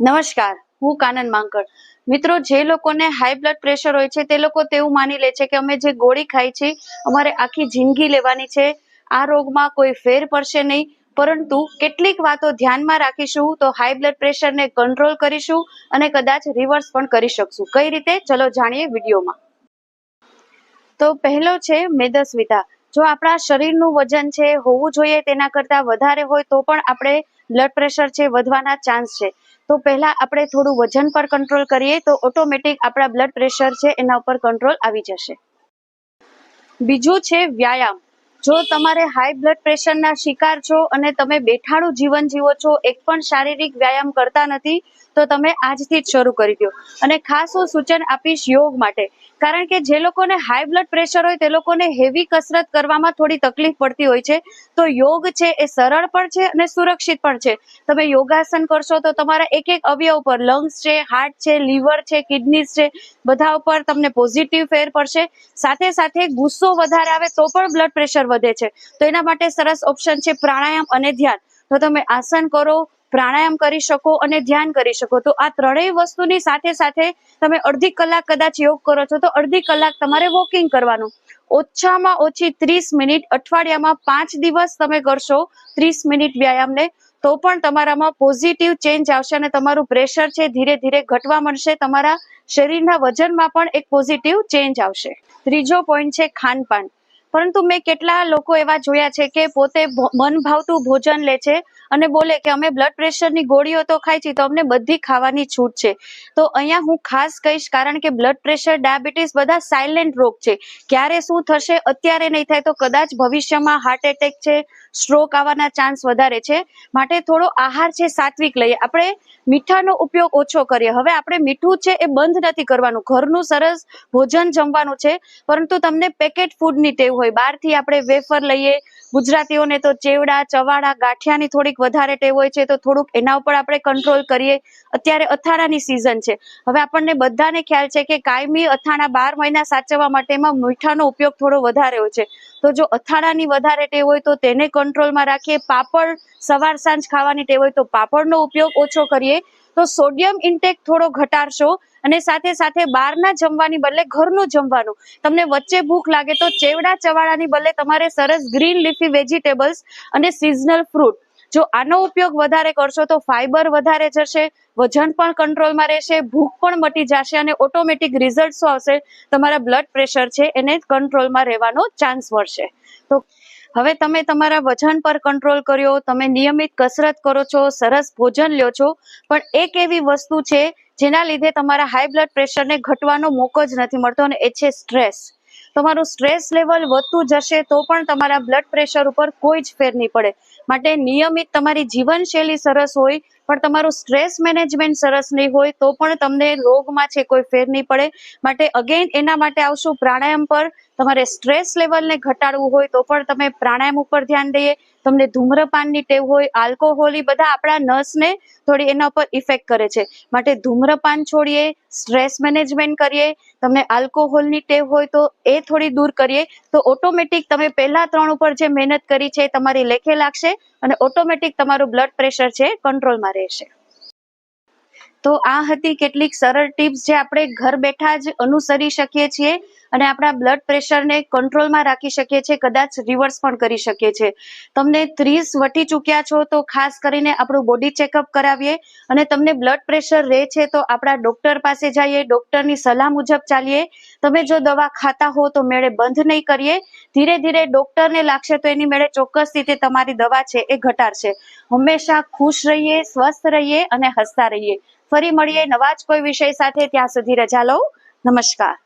નમસ્કાર, હું કાનન માંકડ. મિત્રો, જે લોકોને હાઈ બ્લડ પ્રેશર હોય છે, તે લોકો તેવું માની લે છે કે અમે જે ગોળી ખાઈ છે, અમારે આખી જિંદગી લેવાની છે. આ રોગમાં કોઈ ફેર પડશે નહીં. પરંતુ કેટલીક વાતો ધ્યાનમાં રાખીશું તો હાઈ બ્લડ પ્રેશરને કંટ્રોલ કરીશું અને કદાચ રિવર્સ પણ કરી શકશું. કઈ રીતે? ચલો જાણીએ વિડીયોમાં. તો પહેલો છે મેદસ્વિતા. જો આપણા શરીરનું વજન છે, હોવું જોઈએ તેના કરતાં વધારે હોય તો પણ આપણે બ્લડ પ્રેશર છે, વધવાના ચાન્સ છે. તો પહેલા આપણે થોડું વજન પર કંટ્રોલ કરીએ તો ઓટોમેટિક આપણા બ્લડ પ્રેશર છે એના ઉપર કંટ્રોલ આવી જશે. બીજું છે વ્યાયામ. જો તમારે હાઈ બ્લડ પ્રેશરના શિકાર છો અને તમે બેઠાણું જીવન જીવો છો, એક પણ શારીરિક વ્યાયામ કરતા નથી તો તમે આજથી જ શરૂ કરી દો. અને ખાસ હું સૂચન આપીશ યોગ માટે. કારણ કે જે લોકોને હાઈ બ્લડ પ્રેશર હોય તે લોકોને હેવી કસરત કરવામાં થોડી તકલીફ પડતી હોય છે. તો યોગ છે એ સરળ પણ છે અને સુરક્ષિત પણ છે. તમે યોગાસન કરશો તો તમારા એક એક અવયવ પર લંગ્સ છે હાર્ટ છે લીવર છે કિડનીઝ છે, બધા ઉપર તમને પોઝિટિવ ફેર પડશે. સાથે સાથે ગુસ્સો વધારે આવે તો પણ બ્લડ પ્રેશર વધે છે. તો એના માટે સરસ ઓપ્શન છે પ્રાણાયામ અને ધ્યાન. તો તમે આસન કરો પ્રાણાયામ કરી શકો અને ધ્યાન કરી શકો. તો આ ત્રણેય વસ્તુની સાથે સાથે તમે અડધી કલાક કદાચ યોગ કરો છો તો અડધી કલાક તમારે વોકિંગ કરવાનું. ઓછામાં ઓછી ત્રીસ મિનિટ અઠવાડિયામાં પાંચ દિવસ તમે કરશો ત્રીસ મિનિટ વ્યાયામને તો પણ તમારામાં પોઝિટિવ ચેન્જ આવશે અને તમારું પ્રેશર છે ધીરે ધીરે ઘટવા મળશે તમારા શરીરના વજનમાં પણ એક પોઝિટિવ ચેન્જ આવશે. ત્રીજો પોઈન્ટ છે ખાનપાન. પરંતુ મેં કેટલા લોકો એવા જોયા છે કે પોતે મન ભાવતું ભોજન લે છે અને બોલે કે અમે બ્લડ પ્રેશરની ગોળીઓ તો ખાઈ છીએ, તો અમને બધી ખાવાની છૂટ છે. તો અહીંયા હું ખાસ કહીશ, કારણ કે બ્લડ પ્રેશર ડાયાબિટીસ બધા સાયલેન્ટ રોગ છે. ક્યારે શું થશે, અત્યારે નહીં થાય, તો કદાચ ભવિષ્યમાં હાર્ટ એટેક છે સ્ટ્રોક આવવાના ચાન્સ વધારે છે. માટે થોડો આહાર છે, સાત્વિક લઈએ. આપણે મીઠાનો ઉપયોગ ઓછો કરીએ. હવે આપણે મીઠું છે, એ બંધ નથી કરવાનું. ઘરનું સરસ ભોજન જમવાનું છે, પરંતુ તમને પેકેટ ફૂડની ટેવ હોય. બહારથી આપણે વેફર લઈએ, ગુજરાતીઓને તો ચેવડા, ચવાડા, ગાંઠિયાની થોડીક વધારે ટેવ હોય છે તો થોડુંક એના ઉપર આપણે કંટ્રોલ કરીએ. અત્યારે અથાણાની સિઝન છે. હવે આપણને બધાને ખ્યાલ છે કે કાયમી અથાણા બાર મહિના સાચવવા માટેમાં મીઠાનો ઉપયોગ થોડો વધારે હોય છે. તો જો અથાણાની વધારે ટેવ હોય તો તેને કંટ્રોલમાં રાખીએ. પાપડ સવાર સાંજ ખાવાની ટેવ હોય તો પાપડનો ઉપયોગ ઓછો કરીએ. તો સોડિયમ ઇન્ટેક થોડો ઘટાડશો અને સાથે સાથે બહારના જમવાની બદલે ઘરનું જમવાનું. તમને વચ્ચે ભૂખ લાગે તો ચેવડા ચવાડાની બદલે તમારે સરસ ગ્રીન લીફી વેજીટેબલ્સ અને સિઝનલ ફ્રૂટ જો આનો ઉપયોગ વધારે કરશો તો ફાઈબર વધારે જશે, વજન પણ કંટ્રોલમાં રહેશે, ભૂખ પણ મટી જશે અને ઓટોમેટિક રિઝલ્ટ શું આવશે? તમારા બ્લડ પ્રેશર છે એને કંટ્રોલમાં રહેવાનો ચાન્સ મળશે. તો હવે તમે તમારા વજન પર કંટ્રોલ કર્યો, તમે નિયમિત કસરત કરો છો, સરસ ભોજન લ્યો છો, પણ એક એવી વસ્તુ છે જેના લીધે તમારા હાઈ બ્લડ પ્રેશરને ઘટવાનો મોકો જ નથી મળતો અને એ છે સ્ટ્રેસ તમારું સ્ટ્રેસ લેવલ વધતું જશે તો પણ તમારા બ્લડ પ્રેશર ઉપર કોઈ જ ફેર નહીં પડે. માટે નિયમિત તમારી જીવનશૈલી સરસ હોય પણ તમારું સ્ટ્રેસ મેનેજમેન્ટ સરસ નહીં હોય તો પણ તમને રોગમાં છે કોઈ ફેર નહીં પડે. માટે અગેન એના માટે આવશું પ્રાણાયામ પર. તમારે સ્ટ્રેસ લેવલને ઘટાડવું હોય તો પણ તમે પ્રાણાયામ ઉપર ધ્યાન દઈએ. તમને ધૂમ્રપાનની ટેવ હોય આલ્કોહોલ બધા આપણા નસને થોડી એના ઉપર ઇફેક્ટ કરે છે. માટે ધૂમ્રપાન છોડીએ, સ્ટ્રેસ મેનેજમેન્ટ કરીએ. તમને આલ્કોહોલની ટેવ હોય તો એ થોડી દૂર કરીએ. તો ઓટોમેટિક તમે પહેલા ત્રણ ઉપર જે મહેનત કરી છે તમારી લેખે લાગશે અને ઓટોમેટિક તમારું બ્લડ પ્રેશર છે કંટ્રોલમાં રહેશે. તો આ હતી કેટલીક સરળ ટિપ્સ જે આપણે ઘર બેઠા જ અનુસરી શકીએ છીએ. અને આપણા બ્લડ પ્રેશરને કંટ્રોલમાં રાખી શકીએ છીએ, કદાચ રિવર્સ પણ કરી શકીએ છીએ. તમને ત્રીસ વટી ચૂક્યા છો તો ખાસ કરીને આપણું બોડી ચેકઅપ કરાવીએ અને તમને બ્લડ પ્રેશર રહે છે તો આપણા ડોક્ટર પાસે જઈએ ડોક્ટરની સલાહ મુજબ ચાલીએ. તમે જો દવા ખાતા હો તો મેળે બંધ નહીં કરીએ. ધીરે ધીરે ડોક્ટરને લાગશે તો એની મેળે ચોક્કસ રીતે તમારી દવા છે એ ઘટાડશે. હંમેશા ખુશ રહીએ, સ્વસ્થ રહીએ અને હસતા રહીએ. ફરી મળીએ નવા જ કોઈ વિષય સાથે, ત્યાં સુધી રજા લઉં નમસ્કાર.